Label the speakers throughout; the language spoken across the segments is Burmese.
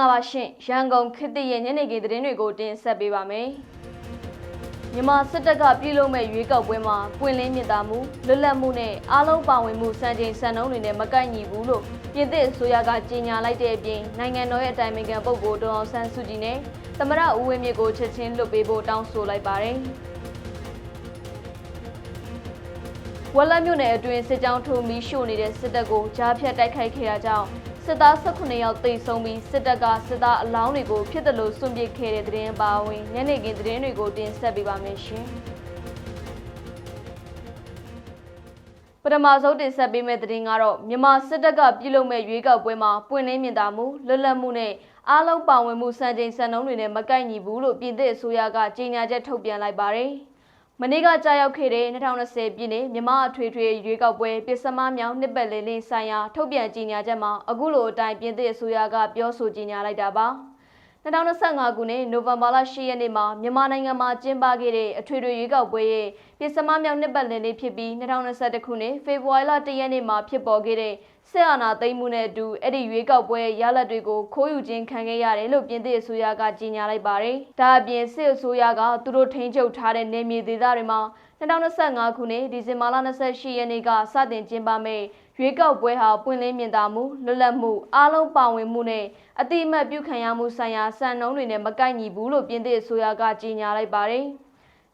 Speaker 1: ္ဂလာပါရှင်ရန်ကုန်ခေတ်သစ်ရဲ့ညနေခင်းသတင်းတွေကိုတင်ဆက်ပေးပါမယ်မြန်မာစစ်တပ်ကပြည်လုံးမဲ့ရွေးကောက်ပွဲမှာပွင့်လင်းမြင့်တာမှုလွတ်လပ်မှုနဲ့အားလုံးပါဝင်မှုစံချိန်စံနှုန်းတွေနဲ့မကိုက်ညီဘူးလို့ပြည်သစ်အစိုးရကကြေညာလိုက်တဲ့အပြင်နိုင်ငံတော်ရဲ့အတိုင်ပင်ခံပုဂ္ဂိုလ်ဒေါ်အောင်ဆန်းစုကြည်နဲ့သမရဦးဝင်းမြင့်ကိုချက်ချင်းလွတ်ပေးဖို့တောင်းဆိုလိုက်ပါတယ်ဝက်လက်မြို့နယ်အတွင်းစစ်ကြောင်းထိုးမီရှို့နေတဲ့စစ်တပ်ကိုကြားဖြတ်တိုက်ခိုက်ခဲ့တာကြောင့် စစ်သား18ယောက်သေဆုံးပြီးစစ်တပ်ကစစ်သားအလောင်းတွေကိုဖြစ်တယ်လို့စွန့်ပစ်ခဲ့တဲ့တဲ့ရင်ပါဝင်ညနေခင်းသတင်းတွေကိုတင်ဆက်ပေးပါမယ်ရှင်ပထမဆုံးတင်ဆက်ပေးမယ့်သတင်းကတော့မြန်မာစစ်တပ်ကပြည်လုံမဲ့ရွေးကောက်ပွဲမှာပွင့်လင်းမြင်သာမှုလွတ်လပ်မှုနဲ့အားလုံးပါဝင်မှုစံချိန်စံနှုန်းတွေနဲ့မကိုက်ညီဘူးလို့ပြည်သစ်အစိုးရကကြေညာချက်ထုတ်ပြန်လိုက်ပါတယ်။ မနေ့ကကြာရောက်ခဲ့တဲ့2020ပြည်နှစ်မြမအထွေထွေရွေးကောက်ပွဲပစ္စမမြောင်နှစ်ပတ်လည်လေးဆိုင်ရာထုတ်ပြန်ကြေညာချက်မှာအခုလိုအတိုင်းပြင်သစ်အစိုးရကပြောဆိုကြေညာလိုက်တာပါ2025ခုနှစ်နိုဝင်ဘာလ10ရက်နေ့မှာမြန်မာနိုင်ငံမှာကျင်းပခဲ့တဲ့အထွေထွေရွေးကောက်ပွဲရဲ့ပစ္စမမြောင်နှစ်ပတ်လည်နေ့ဖြစ်ပြီး2021ခုနှစ်ဖေဖော်ဝါရီလ1ရက်နေ့မှာဖြစ်ပေါ်ခဲ့တဲ့ဆက်အာဏာသိမ်းမှုနဲ့အတူအဲ့ဒီရွေးကောက်ပွဲရလဒ်တွေကိုခိုးယူခြင်းခံခဲ့ရတယ်လို့ပြင်သစ်အစိုးရကကြေညာလိုက်ပါတယ်။ဒါအပြင်စစ်အစိုးရကသူတို့ထိန်းချုပ်ထားတဲ့နေမြေဒေသတွေမှာ2025ခုနှစ်ဒီဇင်ဘာလ28ရက်နေ့ကစတင်ကျင်းပမယ့်ရွေးကောက်ပွဲဟာပွင့်လင်းမြင်သာမှုလွတ်လပ်မှုအားလုံးပါဝင်မှုနဲ့အတိအမှတ်ပြုခံရမှုဆိုင်ရာစံနှုန်းတွေနဲ့မကိုက်ညီဘူးလို့ပြင်သစ်အစိုးရကကြေညာလိုက်ပါတယ်။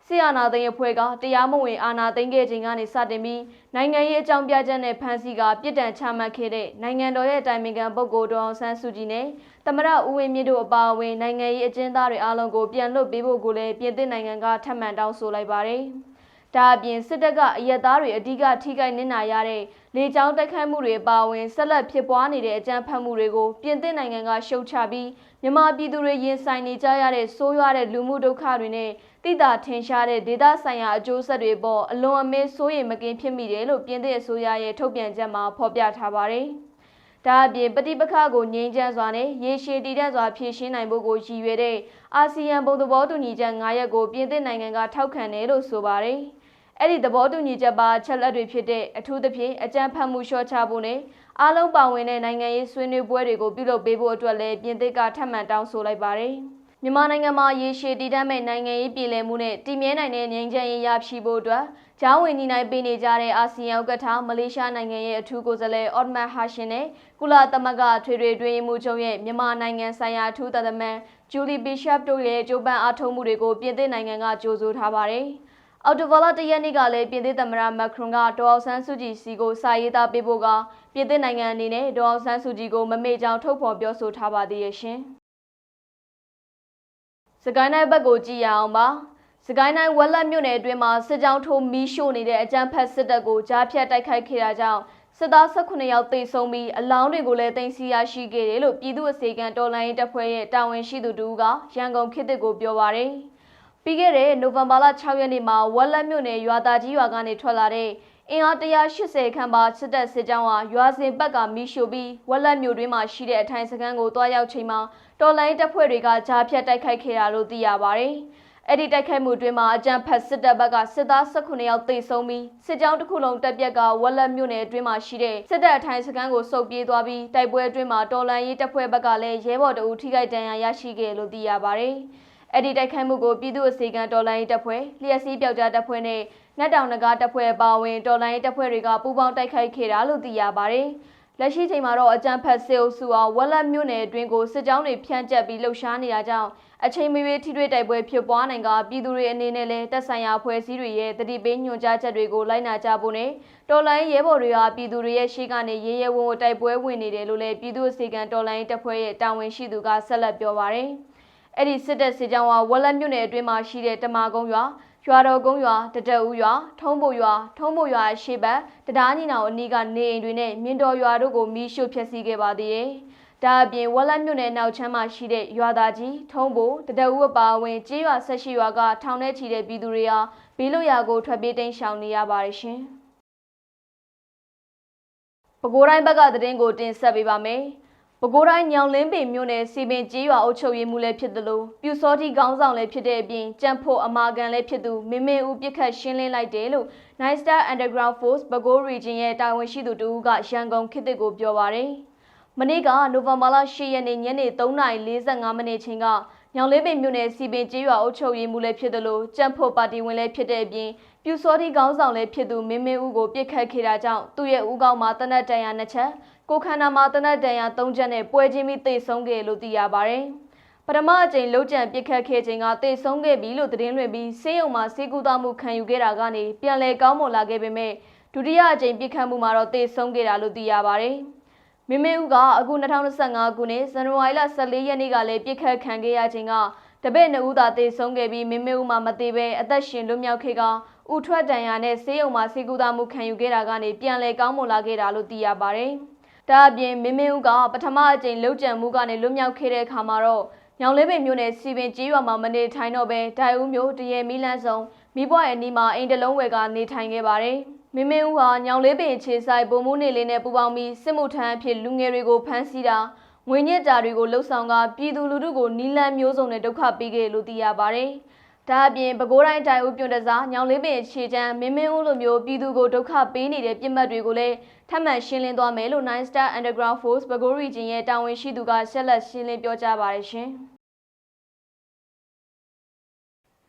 Speaker 1: ဆီအာနာသိန်းအဖွဲ့ကတရားမဝင်အာဏာသိမ်းခဲ့ခြင်းကနေစတင်ပြီးနိုင်ငံရေးအကြောင်းပြချက်နဲ့ဖမ်းဆီးကပြစ်ဒဏ်ချမှတ်ခဲ့တဲ့နိုင်ငံတော်ရဲ့တိုင်ပင်ခံပုဂ္ဂိုလ်ဒေါအောင်ဆန်းစုကြည်နဲ့သမရဦးဝင်းမြင့်တို့အပါအဝင်နိုင်ငံရေးအကျဉ်းသားတွေအားလုံးကိုပြန်လွှတ်ပေးဖို့ကိုလည်းပြည်သစ်နိုင်ငံကထပ်မံတောင်းဆိုလိုက်ပါတယ်။ဒါအပြင်စစ်တပ်ကအရက်သားတွေအ धिक ထိခိုက်နစ်နာရတဲ့လေကြောင်းတိုက်ခိုက်မှုတွေပါဝင်ဆက်လက်ဖြစ်ပွားနေတဲ့အကြမ်းဖက်မှုတွေကိုပြင်သစ်နိုင်ငံကရှုတ်ချပြီးမြန်မာပြည်သူတွေရင်ဆိုင်နေကြရတဲ့ဆိုးရွားတဲ့လူမှုဒုက္ခတွေနဲ့ တိတာထင်ရှားတဲ့ဒေသဆိုင်ရာအကျိုးဆက်တွေပေါ်အလွန်အမင်းစိုးရိမ်မကင်းဖြစ်မိတယ်လို့ပြင်သစ်အစိုးရရဲ့ထုတ်ပြန်ချက်မှာဖော်ပြထားပါတယ်။ဒါအပြင်ပဋိပက္ခကိုငြိမ်းချမ်းစွာနဲ့ရေရှည်တည်တံ့စွာဖြေရှင်းနိုင်ဖို့ကိုရည်ရွယ်တဲ့အာဆီယံဘုံသဘောတူညီချက်9ရပ်ကိုပြင်သစ်နိုင်ငံကထောက်ခံတယ်လို့ဆိုပါတယ်။အဲ့ဒီသဘောတူညီချက်ပါချက်လက်တွေဖြစ်တဲ့အထူးသဖြင့်အကြမ်းဖက်မှုလျှော့ချဖို့နဲ့အားလုံးပါဝင်တဲ့နိုင်ငံရေးဆွေးနွေးပွဲတွေကိုပြုလုပ်ပေးဖို့အတွက်လည်းပြင်သစ်ကထပ်မံတောင်းဆိုလိုက်ပါတယ်။ မြန်မာနိုင်ငံမှာရေရှည်တည်တံ့မဲ့နိုင်ငံရေးပြည်လည်မှုနဲ့တည်မြဲနိုင်တဲ့ငြိမ်းချမ်းရေးရရှိဖို့အတွက်ဂျားဝင်ညီနိုင်ပေးနေကြတဲ့အာဆီယံဥက္ကဋ္ဌမလေးရှားနိုင်ငံရဲ့အထူးကိုယ်စားလှယ်အော့ဒ်မတ်ဟာရှင်နဲ့ကုလသမဂ္ဂထွေထွေတွင်းမှုချုပ်ရဲ့မြန်မာနိုင်ငံဆိုင်ရာအထူးသံတမန်ဂျူလီဘီရှပ်တို့ရဲ့ကြိုးပမ်းအားထုတ်မှုတွေကိုပြင်သစ်နိုင်ငံကကြိုးဆိုထားပါတယ်။အော်တိုဗလာတရက်နေ့ကလည်းပြင်သစ်သမ္မတမက်ခရွန်ကဒေါ်အောင်ဆန်းစုကြည်စီကိုစာရေးသားပေးဖို့ကပြင်သစ်နိုင်ငံအနေနဲ့ဒေါ်အောင်ဆန်းစုကြည်ကိုမမေ့ကြောင်ထုတ်ဖော်ပြောဆိုထားပါသေးရဲ့ရှင်။ စကိုင်းတိုင်းဘက်ကိုကြည့်ရအောင်ပါစကိုင်းတိုင်းဝက်လက်မြို့နယ်အတွင်းမှာစစ်ကြောင်းထိုးမီးရှို့နေတဲ့အကြမ်းဖက်စစ်တပ်ကိုကြားဖြတ်တိုက်ခိုက်ခဲ့တာကြောင့်စစ်သား18ယောက်သေဆုံးပြီးအလောင်းတွေကိုလည်းတင်စီရရှိခဲ့တယ်လို့ပြည်သူ့အစေခံတော်လှန်ရေးတပ်ဖွဲ့ရဲ့တာဝန်ရှိသူတူကရန်ကုန်ခေတ်သစ်ကိုပြောပါရယ်ပြီးခဲ့တဲ့နိုဝင်ဘာလ6ရက်နေ့မှာဝက်လက်မြို့နယ်ရွာသားကြီးရွာကနေထွက်လာတဲ့ အင်အား180ခန့်ပါစစ်တပ်စစ်ကြောင်းဟာရွာစဉ်ဘက်ကမီးရှို့ပြီးဝက်လက်မြို့တွင်းမှာရှိတဲ့အထိုင်စခန်းကိုတွားရောက်ချိန်မှာတော်လိုင်းတပ်ဖွဲ့တွေကကြားဖြတ်တိုက်ခိုက်ခဲ့တာလို့သိရပါတယ်။အဲ့ဒီတိုက်ခိုက်မှုတွင်မှာအကြမ်းဖက်စစ်တပ်ဘက်ကစစ်သား18ယောက်သေဆုံးပြီးစစ်ကြောင်းတစ်ခုလုံးတပ်ပြက်ကဝက်လက်မြို့နယ်အတွင်းမှာရှိတဲ့စစ်တပ်အထိုင်စခန်းကိုစုပ်ပြေးသွားပြီးတိုက်ပွဲအတွင်းမှာတော်လန်ရေးတပ်ဖွဲ့ဘက်ကလည်းရဲဘော်တအူထိခိုက်ဒဏ်ရာရရှိခဲ့လို့သိရပါတယ်။အဲ့ဒီတိုက်ခိုက်မှုကိုပြည်သူ့အစေခံတော်လိုင်းရေးတပ်ဖွဲ့လျှက်စီးပြောက်ကြားတပ်ဖွဲ့နဲ့ နတ်တောင်နဂါတပ်ဖွဲ့ပါဝင်တော်လိုင်းရေးတပ်ဖွဲ့တွေကပူးပေါင်းတိုက်ခိုက်ခဲ့တာလို့သိရပါတယ်။လက်ရှိချိန်မှာတော့အကြမ်းဖက်စစ်အုပ်စုဟာဝက်လက်မြို့နယ်အတွင်းကိုစစ်ကြောင်းတွေဖြန့်ကျက်ပြီးလှုပ်ရှားနေတာကြောင့်အချိန်မရွေးထိတွေ့တိုက်ပွဲဖြစ်ပွားနိုင်ကပြည်သူတွေအနေနဲ့လည်းတပ်ဆိုင်ရာဖွဲ့စည်းတွေရဲ့တတိပေးညွှန်ကြားချက်တွေကိုလိုက်နာကြဖို့နဲ့တော်လိုင်းရဲဘော်တွေဟာပြည်သူတွေရဲ့ရှေ့ကနေရဲရဲဝံ့ဝံ့တိုက်ပွဲဝင်နေတယ်လို့လည်းပြည်သူ့စေကံတော်လိုင်းတပ်ဖွဲ့ရဲ့တာဝန်ရှိသူကဆက်လက်ပြောပါရယ်အဲ့ဒီစစ်တပ်စစ်ကြောင်းဟာဝက်လက်မြို့နယ်အတွင်းမှာရှိတဲ့တမာကုန်းရွာ ရွာတော်ကုန်းရွာတတဦးရွာထုံးဖို့ရွာထုံးဖို့ရွာရှေ့ဘက်တရားညီနောင်အနီးကနေအိမ်တွေနဲ့မြင်းတော်ရွာတို့ကိုမီးရှို့ဖျက်ဆီးခဲ့ပါသေးတယ်။ဒါအပြင်ဝက်လက်မြို့နယ်နောက်ချမ်းမှာရှိတဲ့ရွာသားကြီးထုံးဖို့တတဦးအပါအဝင်ကြေးရွာဆက်ရှိရွာကထောင်ထဲချီတဲ့ပြည်သူတွေဟာဘေးလွတ်ရာကိုထွက်ပြေးတိမ်းရှောင်နေရပါတယ်ရှင်။ပဲခူးတိုင်းဘက်ကသတင်းကိုတင်ဆက်ပေးပါမယ်။ ပဲခူးတိုင်းညောင်လင်းပင်မြို့နယ်စီပင်ကျေးရွာအုပ်ချုပ်ရေးမှူးလည်းဖြစ်သလိုပြူစောတိခေါင်းဆောင်လည်းဖြစ်တဲ့အပြင်ကြံဖို့အမာကန်လည်းဖြစ်သူမင်းမင်းဦးပြစ်ခတ်ရှင်းလင်းလိုက်တယ်လို့ Nice Star Underground Force ပဲခူး Region ရဲ့တာဝန်ရှိသူတူကရန်ကုန်ခေတ်သစ်ကိုပြောပါရယ်မနေ့ကနိုဝင်ဘာလ10ရက်နေ့ညနေ3:45မိနစ်ချိန်ကညောင်လေးပင်မြို့နယ်စီပင်ကျေးရွာအုပ်ချုပ်ရေးမှူးလည်းဖြစ်တယ်လို့ကြံ့ဖို့ပါတီဝင်လည်းဖြစ်တဲ့အပြင်ပြူစောတိကောင်းဆောင်လည်းဖြစ်သူမင်းမင်းဦးကိုပြစ်ခတ်ခဲ့တာကြောင့်သူ့ရဲ့ဦးခေါင်းမှာတနက်တန်ရာနှစ်ချက် ကိုခန္ဓာမှာတနက်တန်ရာသုံးချက်နဲ့ပွဲချင်းပြီးသေဆုံးခဲ့လို့သိရပါတယ်။ပထမအကြိမ်လှုပ်ကြံပြစ်ခတ်ခဲ့ချိန်ကသေဆုံးခဲ့ပြီလို့သတင်းလွှင့်ပြီးဆေးရုံမှာဆေးကုသမှုခံယူခဲ့တာကနေပြန်လည်ကောင်းမွန်လာခဲ့ပေမဲ့ဒုတိယအကြိမ်ပြစ်ခတ်မှုမှာတော့သေဆုံးခဲ့တာလို့သိရပါတယ်။မင်းမင်းဦးကအခု2025ခုနှစ်ဇန်နဝါရီလ14ရက်နေ့ကလည်းပြစ်ခတ်ခံခဲ့ရချိန်ကတပည့်နှစ်ဦးသာသေဆုံးခဲ့ပြီးမင်းမင်းဦးမှာမသေးပဲအသက်ရှင်လွတ်မြောက်ခဲ့ကဥထွက်တန်ရာနဲ့ဆေးရုံမှာဆေးကုသမှုခံယူခဲ့တာကနေပြန်လည်ကောင်းမွန်လာခဲ့တာလို့သိရပါတယ်။ ဒါအပြင်မင်းမင်းဦးကပထမအကြိမ်လှုပ်ကြံမှုကနေလွတ်မြောက်ခဲ့တဲ့အခါမှာတော့ညောင်လေးပင်မြို့နယ်စီပင်ကြီးရွာမှာမနေထိုင်တော့ပဲဒိုင်ဦးမြို့တရေမီလန်းဆောင်မိဘရဲ့အနီးမှာအိမ်တလုံးဝယ်ကနေထိုင်ခဲ့ပါတယ်။မင်းမင်းဦးဟာညောင်လေးပင်ခြေဆိုင်ပုံမှုနေလေးနဲ့ပူပေါင်းပြီးစစ်မှုထမ်းအဖြစ်လူငယ်တွေကိုဖမ်းဆီးတာငွေညစ်တာတွေကိုလှုပ်ဆောင်ကပြည်သူလူထုကိုနီလန်းမျိုးစုံနဲ့ဒုက္ခပေးခဲ့လို့သိရပါတယ်။ ဒါအပြင်ပဲခူးတိုင်းတိုင်ဦးပြွန်တစားညောင်လေးပင်ခြေချမ်းမင်းမင်းဦးလိုမျိုးပြည်သူကိုဒုက္ခပေးနေတဲ့ပြစ်မှတ်တွေကိုလည်းထပ်မံရှင်းလင်းသွားမယ်လို့ Nine Star Underground Force ပဲခူး region ရဲ့တာဝန်ရှိသူကဆက်လက်ရှင်းလင်းပြောကြားပါတယ်ရှင်။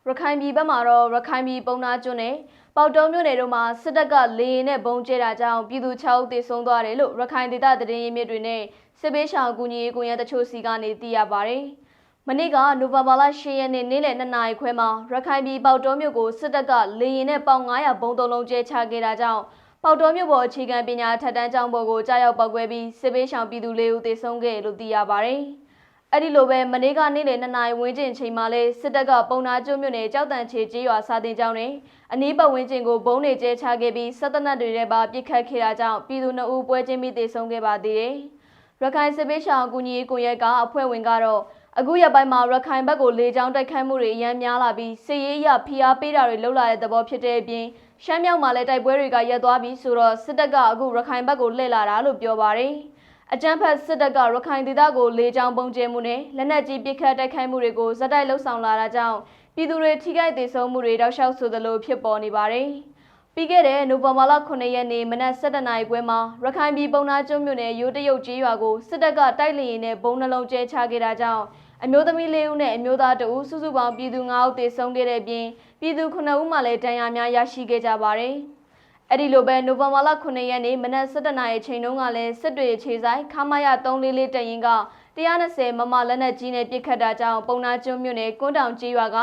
Speaker 1: ရခိုင်ပြည်ဘက်မှာတော့ရခိုင်ပြည်ပုံနာကျွန်းနဲ့ပေါတောမြို့နယ်တို့မှာစစ်တပ်ကလေရင်နဲ့ဘုံကျဲတာကြောင့်ပြည်သူ6ဦးသေဆုံးသွားတယ်လို့ရခိုင်ဒေသသတင်းရင်းမြစ်တွေနဲ့စစ်ပေးရှောင်ကူညီရေးကွန်ရက်တချို့စီကနေသိရပါဗျ။ မနေ့ကနိုဝင်ဘာလ10ရက်နေ့နေ့လယ်2နာရီခွဲမှာရခိုင်ပြည်ပေါတောမြို့ကိုစစ်တပ်ကလေရင်နဲ့ပေါင်900ဘုံသုံးလုံးကျဲချခဲ့တာကြောင့်ပေါတောမြို့ပေါ်အခြေခံပညာထက်တန်းကျောင်းပေါ်ကိုကြားရောက်ပောက်ကွဲပြီးစစ်ပေးရှောင်ပြည်သူ၄ဦးသေဆုံးခဲ့လို့သိရပါဗျ။အဲ့ဒီလိုပဲမနေ့ကနေ့လယ်2နာရီဝန်းကျင်ချိန်မှာလဲစစ်တပ်ကပုံနာကျွမြို့နယ်ကြောက်တန်ချေကျေးရွာစာတင်ကျောင်းတွင်အနီးပတ်ဝန်းကျင်ကိုဘုံနေကျဲချခဲ့ပြီးစစ်တပ်နက်တွေထဲပါပစ်ခတ်ခဲ့တာကြောင့်ပြည်သူ2ဦးပွဲချင်းပြီးသေဆုံးခဲ့ပါသေးတယ်။ရခိုင်စစ်ပေးရှောင်အကူအညီကိုရဲကအဖွဲ့ဝင်ကတော့ အခုရက်ပိုင်းမှာရခိုင်ဘက်ကိုလေကြောင်းတိုက်ခိုက်မှုတွေအများများလာပြီးစစ်ရေးရဖိအားပေးတာတွေလှုပ်လာတဲ့သဘောဖြစ်တဲ့အပြင်ရှမ်းမြောက်မှာလည်းတိုက်ပွဲတွေကရပ်သွားပြီးဆိုတော့စစ်တပ်ကအခုရခိုင်ဘက်ကိုလှည့်လာတာလို့ပြောပါတယ်။အကြမ်းဖက်စစ်တပ်ကရခိုင်ဒေသကိုလေကြောင်းပုံကျဲမှုနဲ့လက်နက်ကြီးပစ်ခတ်တိုက်ခိုက်မှုတွေကိုဇက်တိုက်လှုပ်ဆောင်လာတာကြောင့်ပြည်သူတွေထိခိုက်ဒေဆုံးမှုတွေတောက်လျှောက်ဆိုသလိုဖြစ်ပေါ်နေပါတယ်။ပြီးခဲ့တဲ့နိုဝင်ဘာလ9ရက်နေ့မနက်7:00နာရီခွဲမှာရခိုင်ပြည်ပုံနာကျွန်းမြို့နယ်ရိုးတရုတ်ကြီးရွာကိုစစ်တပ်ကတိုက်လေရင်နဲ့ဘုံနှလုံးကျဲချခဲ့တာကြောင့် အမျိုးသမီး၄ဦးနဲ့အမျိုးသား2ဦးစုစုပေါင်းပြည်သူ9ဦးသေဆုံးခဲ့တဲ့အပြင်ပြည်သူ9ဦးမှလည်းဒဏ်ရာများရရှိခဲ့ကြပါတယ်။အဲ့ဒီလိုပဲနိုဝင်ဘာလ9ရက်နေ့မနက်7:00နာရီချိန်တုန်းကလည်းစစ်တွေခြေဆိုင်ခမာရ344တရင်က120မမလက်နက်ကြီးနဲ့ပစ်ခတ်တာကြောင့်ပုံနာကျွန်းမြို့နယ်ကွန်းတောင်ကျေးရွာက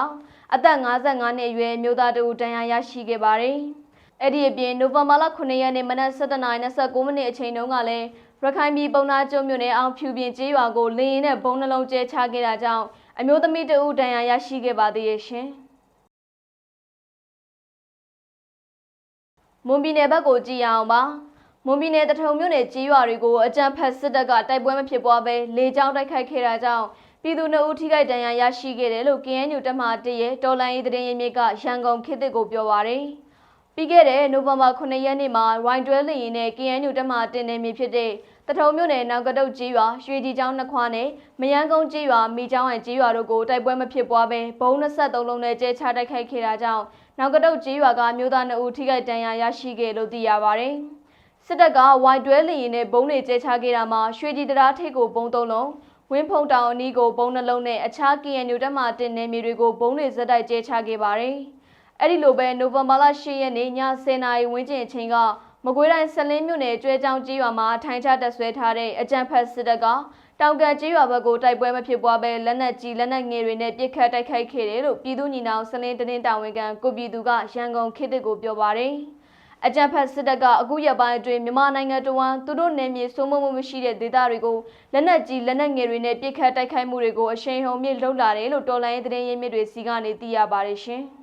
Speaker 1: အသက်55နှစ်အရွယ်မျိုးသားတို့ဒဏ်ရာရရှိခဲ့ပါတယ်။အဲ့ဒီအပြင်နိုဝင်ဘာလ9ရက်နေ့မနက်7:29မိနစ်အချိန်တုန်းကလည်း ရခိုင်ပြည်ပုံနာကျွန်းမြို့နယ်အောင်ဖြူပြင်ကျေးရွာကိုလေရင်နဲ့ဘုံနှလုံးကျဲချခဲ့တာကြောင့်အမျိုးသမီးတဦးဒဏ်ရာရရှိခဲ့ပါသေးရဲ့ရှင်။မွန်ပြည်နယ်ဘက်ကိုကြည့်ရအောင်ပါမွန်ပြည်နယ်တထုံမြို့နယ်ကြီးရွာတွေကိုအကြံဖက်စစ်တပ်ကတိုက်ပွဲမဖြစ်ပွားဘဲလေကြောင်းတိုက်ခိုက်ခဲ့တာကြောင့်ပြည်သူနှုတ်ထိခိုက်ဒဏ်ရာရရှိခဲ့တယ်လို့ KNU တပ်မတရဲ့တော်လိုင်းရေးသတင်းရင်းမြစ်ကရန်ကုန်ခေတ်သစ်ကိုပြောပါရယ်ပြီးခဲ့တဲ့နိုဝင်ဘာ9ရက်နေ့မှာရိုင်းတွဲလင်ရင်နဲ့ KNU တပ်မတင်နေမြဖြစ်တဲ့ တထုံမြို့နယ်နောက်ကတုတ်ကြီးရွာရွှေကြီးကျောင်းနှစ်ခွာနဲ့မယန်းကုန်းကြီးရွာမိကျောင်းဝိုင်ကြီးရွာတို့ကိုတိုက်ပွဲမဖြစ်ပွားဘဲဘုံ23လုံးနဲ့ကျဲချတိုက်ခိုက်ခဲ့တာကြောင့်နောက်ကတုတ်ကြီးရွာကမြို့သား2ဦးထိခိုက်ဒဏ်ရာရရှိခဲ့လို့သိရပါဗျ။စစ်တပ်ကဝိုင်တွဲလီရင်နဲ့ဘုံတွေကျဲချခဲ့တာမှာရွှေကြီးတရားထိပ်ကိုဘုံသုံးလုံးဝင်းဖုံတောင်အနီးကိုဘုံနှလုံးနဲ့အခြား KNU တပ်မှတင်နေမြေတွေကိုဘုံတွေဇက်တိုက်ကျဲချခဲ့ပါတယ်။အဲ့ဒီလိုပဲနိုဝင်ဘာလ10ရက်နေ့ည10:00နာရီဝန်းကျင်အချိန်က မကွေးတိုင်းဆလင်းမြို့နယ်ကျွဲချောင်းကြီးရွာမှာထိုင်ချတပ်ဆွဲထားတဲ့အကြံဖက်စစ်တပ်ကတောင်ကန်ကြီးရွာဘက်ကိုတိုက်ပွဲမဖြစ်ပွားဘဲလက်နက်ကြီးလက်နက်ငယ်တွေနဲ့ပစ်ခတ်တိုက်ခိုက်ခဲ့တယ်လို့ပြည်သူညီနောင်ဆလင်းတင်းတာဝန်ခံကိုပြည်သူကရန်ကုန်ခေတ်ကိုပြောပါတယ်အကြံဖက်စစ်တပ်ကအခုရက်ပိုင်းအတွင်းမြန်မာနိုင်ငံတော်ဝန်သူတို့နယ်မြေစိုးမိုးမှုမရှိတဲ့ဒေသတွေကိုလက်နက်ကြီးလက်နက်ငယ်တွေနဲ့ပစ်ခတ်တိုက်ခိုက်မှုတွေကိုအရှိန်ဟုန်မြင့်လုပ်လာတယ်လို့တော်လိုင်းသတင်းရင်းမြစ်တွေစီကနေသိရပါတယ်ရှင်။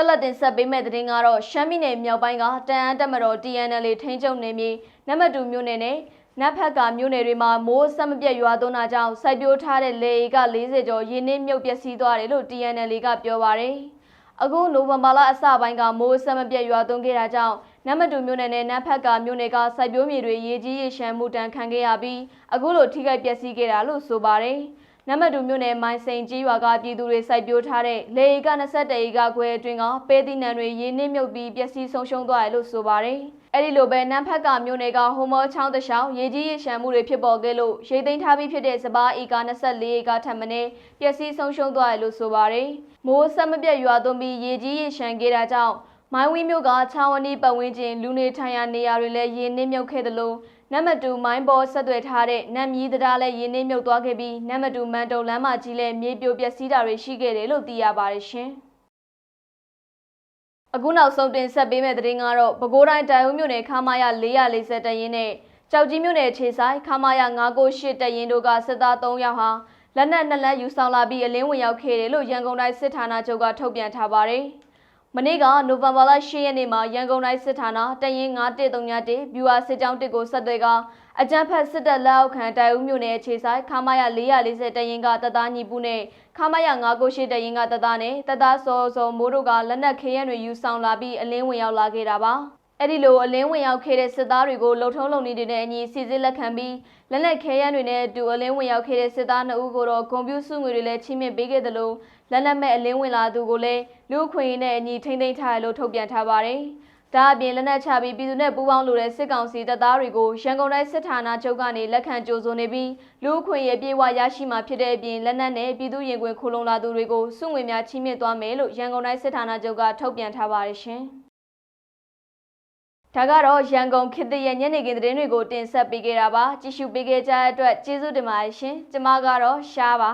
Speaker 1: ဆက်လက်တင်ဆက်ပေးမယ့်သတင်းကတော့ရှမ်းပြည်နယ်မြောက်ပိုင်းကတန်အန်းတက်မတော် TNL ထိန်းချုပ်နေမြေနမတူမြို့နယ်နဲ့နတ်ဖက်ကမြို့နယ်တွေမှာမိုးဆက်မပြတ်ရွာသွန်းတာကြောင့်စိုက်ပျိုးထားတဲ့လေက40ကျော်ရင်းနှင်းမြုပ်ပျက်စီးသွားတယ်လို့ TNL ကပြောပါရယ်အခုနိုဝင်ဘာလအစပိုင်းကမိုးဆက်မပြတ်ရွာသွန်းခဲ့တာကြောင့်နမတူမြို့နယ်နဲ့နတ်ဖက်ကမြို့နယ်ကစိုက်ပျိုးမြေတွေရေကြီးရေရှမ်းမှုတန်ခံခဲ့ရပြီးအခုလိုထိခိုက်ပျက်စီးခဲ့တာလို့ဆိုပါရယ် နမတူမြို့နယ်မိုင်းစိန်ကြီးရွာကပြည်သူတွေစိုက်ပျိုးထားတဲ့လေက21ဧကခွဲအတွင်းကပဲသီးနှံတွေရင်းနှင်းမြုပ်ပြီးပျက်စီးဆုံးရှုံးသွားတယ်လို့ဆိုပါတယ်။အအဲ့ဒီလိုပဲနန်းဖက်ကမြို့နယ်ကဟိုမောချောင်းတစ်လျှောက်ရေကြီးရေရှမ်းမှုတွေဖြစ်ပေါ်ခဲ့လို့ရေသိမ်းထားပြီးဖြစ်တဲ့စပားဧက24ဧကထပ်မင်းပျက်စီးဆုံးရှုံးသွားတယ်လို့ဆိုပါတယ်။မိုးဆက်မပြတ်ရွာသွန်းပြီးရေကြီးရေရှမ်းခဲ့တာကြောင့် မိုင်းဝင်းမြို့ကချောင်းဝနီပတ်ဝန်းကျင်လူနေထိုင်ရာနေရာတွေလည်းရေနစ်မြုပ်ခဲ့တယ်လို့နံပါတ်2မိုင်းပေါ်ဆက်သွယ်ထားတဲ့နတ်မြီးတရားလည်းရေနစ်မြုပ်သွားခဲ့ပြီးနံပါတ်2မန်တုံလမ်းမကြီးလည်းမြေပြိုပျက်စီးတာတွေရှိခဲ့တယ်လို့သိရပါတယ်ရှင်။အခုနောက်ဆုံးတင်ဆက်ပေးမယ့်သတင်းကတော့ပဲခူးတိုင်းတိုင်ဦးမြို့နယ်ခမာယ440တရင်နဲ့ကြောက်ကြီးမြို့နယ်ခြေဆိုင်ခမာယ998တရင်တို့ကစစ်သား3ယောက်ဟာလက်နက်နှစ်လက်ယူဆောင်လာပြီးအလင်းဝင်ရောက်ခဲ့တယ်လို့ရန်ကုန်တိုင်းစစ်ဌာနချုပ်ကထုတ်ပြန်ထားပါတယ်။ မနေ့ကနိုဝင်ဘာလ10ရက်နေ့မှာရန်ကုန်တိုင်းစစ်ဌာနတရင်9131ဗျူဟာစစ်ကြောင်းတစ်ကိုဆက်သွယ်ကအကြမ်းဖက်စစ်တပ်လက်အောက်ခံတိုင်ဦးမြို့နယ်ခြေဆိုင်ခမာယ440တရင်ကတပ်သားညီပူနဲ့ခမာယ998တရင်ကတပ်သားနဲ့တပ်သားစောစောမိုးတို့ကလက်နက်ခဲယမ်းတွေယူဆောင်လာပြီးအလင်းဝင်ရောက်လာခဲ့တာပါ။ အဲ့ဒီလိုအလင်းဝင်ရောက်ခဲ့တဲ့စစ်သားတွေကိုလှုပ်ထုံးလုံနေတဲ့အညီစီစစ်လက်ခံပြီးလက်နက်ခဲယမ်းတွေနဲ့အတူအလင်းဝင်ရောက်ခဲ့တဲ့စစ်သား2ဦးကိုတော့ကွန်ပျူတာစုငွေတွေလည်းချိမြင့်ပေးခဲ့တယ်လို့လက်နက်မဲ့အလင်းဝင်လာသူကိုလည်းလူခွင့်နဲ့အညီထိမ့်သိမ်းထားတယ်လို့ထုတ်ပြန်ထားပါတယ်။ဒါအပြင်လက်နက်ချပြီးပြည်သူနဲ့ပူးပေါင်းလို့တဲ့စစ်ကောင်စီတပ်သားတွေကိုရန်ကုန်တိုင်းစစ်ဌာနချုပ်ကနေလက်ခံကြိုဆိုနေပြီးလူခွင့်ရဲ့ပြေဝရရှိမှဖြစ်တဲ့အပြင်လက်နက်နဲ့ပြည်သူရင်ခွင်ခိုလုံလာသူတွေကိုစုငွေများချိမြင့်သွားမယ်လို့ရန်ကုန်တိုင်းစစ်ဌာနချုပ်ကထုတ်ပြန်ထားပါတယ်ရှင်။ ဒါကတော့ရန်ကုန်ခေတ်သစ်ရဲ့ညနေခင်းသတင်းတွေကိုတင်ဆက်ပေးခဲ့တာပါကြည့်ရှုပေးခဲ့ကြတဲ့အတွက်ကျေးဇူးတင်ပါတယ်ရှင်ကျမကတော့ရှားပါ